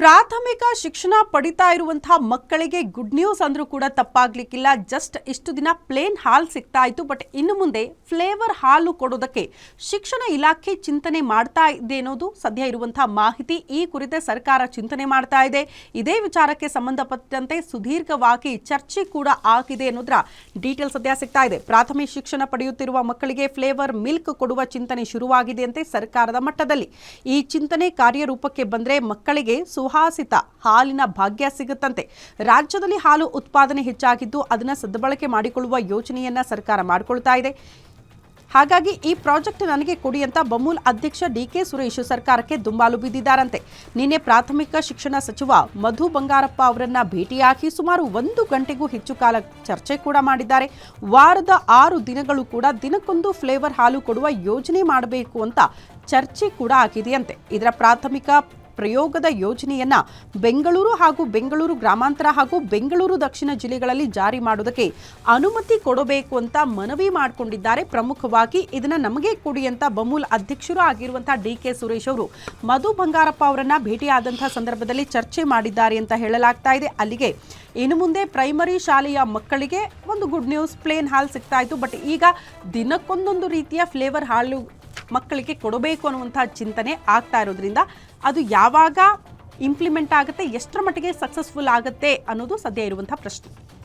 ಪ್ರಾಥಮಿಕ ಶಿಕ್ಷಣ ಪಡಿತಾ ಇರುವಂತಹ ಮಕ್ಕಳಿಗೆ ಗುಡ್ ನ್ಯೂಸ್ ಅಂದರೂ ಕೂಡ ತಪ್ಪಾಗ್ಲಿಕ್ಕಿಲ್ಲ. ಜಸ್ಟ್ ಇಷ್ಟು ದಿನ ಪ್ಲೇನ್ ಹಾಲ್ ಸಿಗ್ತಾ ಇತ್ತು ಬಟ್ ಇನ್ನು ಮುಂದೆ ಫ್ಲೇವರ್ ಹಾಲು ಕೊಡೋದಕ್ಕೆ ಶಿಕ್ಷಣ ಇಲಾಖೆ ಚಿಂತನೆ ಮಾಡ್ತಾ ಇದೆ ಅನ್ನೋದು ಸದ್ಯ ಇರುವಂತಹ ಮಾಹಿತಿ. ಈ ಕುರಿತೆ ಸರ್ಕಾರ ಚಿಂತನೆ ಮಾಡ್ತಾ ಇದೆ. ಇದೇ ವಿಚಾರಕ್ಕೆ ಸಂಬಂಧಪಟ್ಟಂತೆ ಸುದೀರ್ಘವಾಗಿ ಚರ್ಚೆ ಕೂಡ ಆಗಿದೆ ಅನ್ನೋದ್ರ ಡೀಟೇಲ್ ಸದ್ಯ ಸಿಗ್ತಾ ಇದೆ. ಪ್ರಾಥಮಿಕ ಶಿಕ್ಷಣ ಪಡೆಯುತ್ತಿರುವ ಮಕ್ಕಳಿಗೆ ಫ್ಲೇವರ್ ಮಿಲ್ಕ್ ಕೊಡುವ ಚಿಂತನೆ ಶುರುವಾಗಿದೆ ಅಂತೆ ಸರ್ಕಾರದ ಮಟ್ಟದಲ್ಲಿ. ಈ ಚಿಂತನೆ ಕಾರ್ಯರೂಪಕ್ಕೆ ಬಂದರೆ ಮಕ್ಕಳಿಗೆ ಸುಹಾಸಿತ ಹಾಲಿನ ಭಾಗ್ಯ ಸಿಗುತ್ತಂತೆ. ರಾಜ್ಯದಲ್ಲಿ ಹಾಲು ಉತ್ಪಾದನೆ ಹೆಚ್ಚಾಗಿದ್ದು ಅದನ್ನು ಸದ್ಬಳಕೆ ಮಾಡಿಕೊಳ್ಳುವ ಯೋಜನೆಯನ್ನ ಸರ್ಕಾರ ಮಾಡಿಕೊಳ್ತಾ ಇದೆ. ಹಾಗಾಗಿ ಈ ಪ್ರಾಜೆಕ್ಟ್ ನನಗೆ ಕೊಡಿ ಅಂತ ಬಮೂಲ್ ಅಧ್ಯಕ್ಷ ಡಿಕೆ ಸುರೇಶ್ ಸರ್ಕಾರಕ್ಕೆ ದುಂಬಾಲು ಬಿದ್ದಿದ್ದಾರಂತೆ ನಿನ್ನೆ ಪ್ರಾಥಮಿಕ ಶಿಕ್ಷಣ ಸಚಿವ ಮಧು ಬಂಗಾರಪ್ಪ ಅವರನ್ನ ಭೇಟಿಯಾಗಿ ಸುಮಾರು ಒಂದು ಗಂಟೆಗೂ ಹೆಚ್ಚು ಕಾಲ ಚರ್ಚೆ ಕೂಡ ಮಾಡಿದ್ದಾರೆ. ವಾರದ ಆರು ದಿನಗಳು ಕೂಡ ದಿನಕ್ಕೊಂದು ಫ್ಲೇವರ್ ಹಾಲು ಕೊಡುವ ಯೋಜನೆ ಮಾಡಬೇಕು ಅಂತ ಚರ್ಚೆ ಕೂಡ ಆಗಿದೆಯಂತೆ ಇದರ ಪ್ರಾಥಮಿಕ ಪ್ರಯೋಗದ ಯೋಜನೆಯನ್ನ ಬೆಂಗಳೂರು ಹಾಗೂ ಬೆಂಗಳೂರು ಗ್ರಾಮಾಂತರ ಹಾಗೂ ಬೆಂಗಳೂರು ದಕ್ಷಿಣ ಜಿಲ್ಲೆಗಳಲ್ಲಿ ಜಾರಿ ಮಾಡೋದಕ್ಕೆ ಅನುಮತಿ ಕೊಡಬೇಕು ಅಂತ ಮನವಿ ಮಾಡಿಕೊಂಡಿದ್ದಾರೆ. ಪ್ರಮುಖವಾಗಿ ಇದನ್ನ ನಮಗೆ ಕೊಡಿ ಅಂತ ಬಮೂಲ್ ಅಧ್ಯಕ್ಷರು ಆಗಿರುವಂತಹ ಡಿ ಕೆ ಸುರೇಶ್ ಅವರು ಮಧು ಬಂಗಾರಪ್ಪ ಅವರನ್ನ ಭೇಟಿಯಾದಂತಹ ಸಂದರ್ಭದಲ್ಲಿ ಚರ್ಚೆ ಮಾಡಿದ್ದಾರೆ ಅಂತ ಹೇಳಲಾಗ್ತಾ ಇದೆ. ಅಲ್ಲಿಗೆ ಇನ್ನು ಮುಂದೆ ಪ್ರೈಮರಿ ಶಾಲೆಯ ಮಕ್ಕಳಿಗೆ ಒಂದು ಗುಡ್ ನ್ಯೂಸ್, ಪ್ಲೇನ್ ಹಾಲ್ ಸಿಗ್ತಾ ಇತ್ತು. ಬಟ್ ಈಗ ದಿನಕ್ಕೊಂದೊಂದು ರೀತಿಯ ಫ್ಲೇವರ್ ಹಾಲು ಮಕ್ಕಳಿಗೆ ಕೊಡಬೇಕು ಅನ್ನುವಂಥ ಚಿಂತನೆ ಆಗ್ತಾ ಇರೋದ್ರಿಂದ ಅದು ಯಾವಾಗ ಇಂಪ್ಲಿಮೆಂಟ್ ಆಗುತ್ತೆ, ಎಷ್ಟರ ಮಟ್ಟಿಗೆ ಸಕ್ಸಸ್ಫುಲ್ ಆಗುತ್ತೆ ಅನ್ನೋದು ಸದ್ಯ ಇರುವಂಥ ಪ್ರಶ್ನೆ.